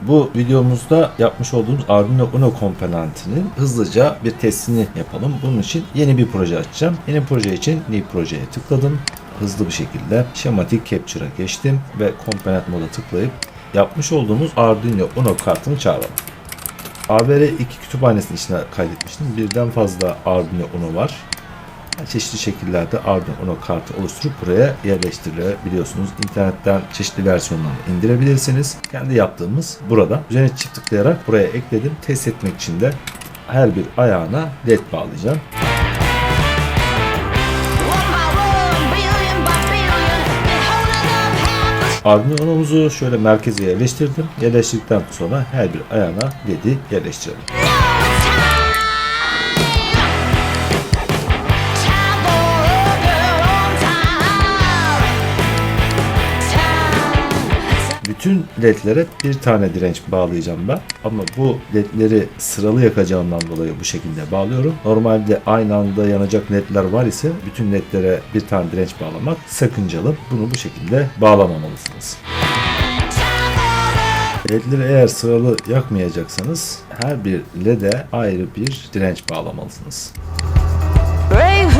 Bu videomuzda yapmış olduğumuz Arduino Uno komponentinin hızlıca bir testini yapalım. Bunun için yeni bir proje açacağım. Yeni proje için New Proje'ye tıkladım. Hızlı bir şekilde Schematic Capture'a geçtim ve komponent moda tıklayıp yapmış olduğumuz Arduino Uno kartını çağıralım. ABR2 kütüphanesinin içine kaydetmiştim. Birden fazla Arduino Uno var. Çeşitli şekillerde Arduino kartı oluşturup buraya yerleştirilebiliyorsunuz. İnternetten çeşitli versiyonlarını indirebilirsiniz. Kendi yaptığımız burada. Üzerine çift tıklayarak buraya ekledim. Test etmek için de her bir ayağına led bağlayacağım. One by one, billion by billion, been holding up half the Arduino Uno'muzu şöyle merkeze yerleştirdim. Yerleştirdikten sonra her bir ayağına ledi yerleştirelim. Bütün ledlere bir tane direnç bağlayacağım ben. Ama bu ledleri sıralı yakacağımdan dolayı bu şekilde bağlıyorum. Normalde aynı anda yanacak ledler var ise bütün ledlere bir tane direnç bağlamak sakıncalı. Bunu bu şekilde bağlamamalısınız. Ledleri eğer sıralı yakmayacaksanız her bir lede ayrı bir direnç bağlamalısınız. Of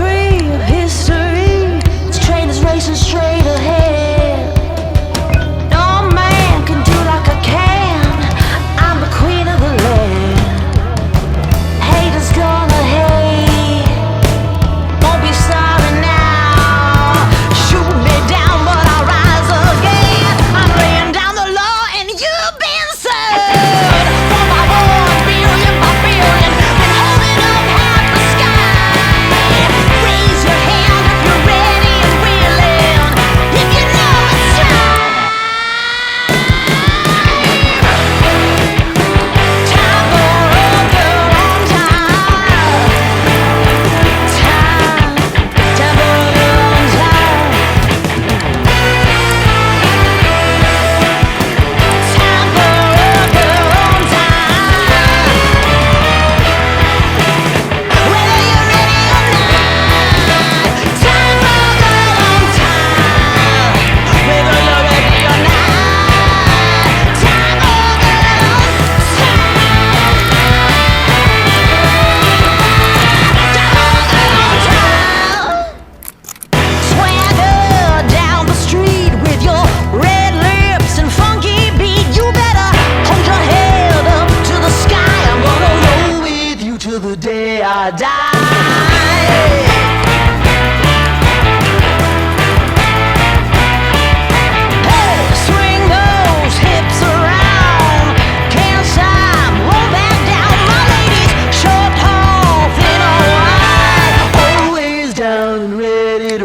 history. Train is racing straight ahead.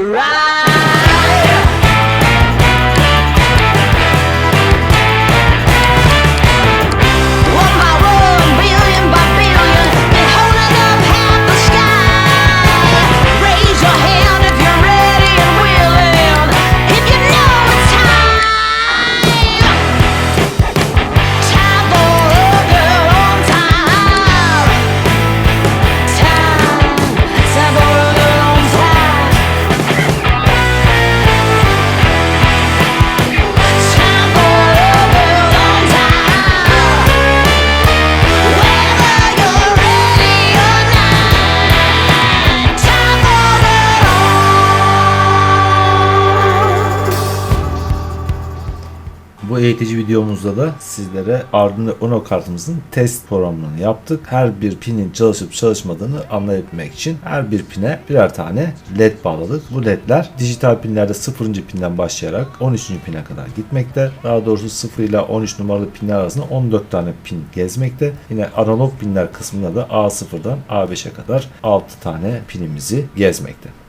Ride. Bu eğitici videomuzda da sizlere Arduino Uno kartımızın test programını yaptık. Her bir pinin çalışıp çalışmadığını anlayabilmek için her bir pine birer tane led bağladık. Bu ledler dijital pinlerde 0. pinden başlayarak 13. pine kadar gitmekte. Daha doğrusu 0 ile 13 numaralı pinler arasında 14 tane pin gezmekte. Yine analog pinler kısmında da A0'dan A5'e kadar 6 tane pinimizi gezmekte.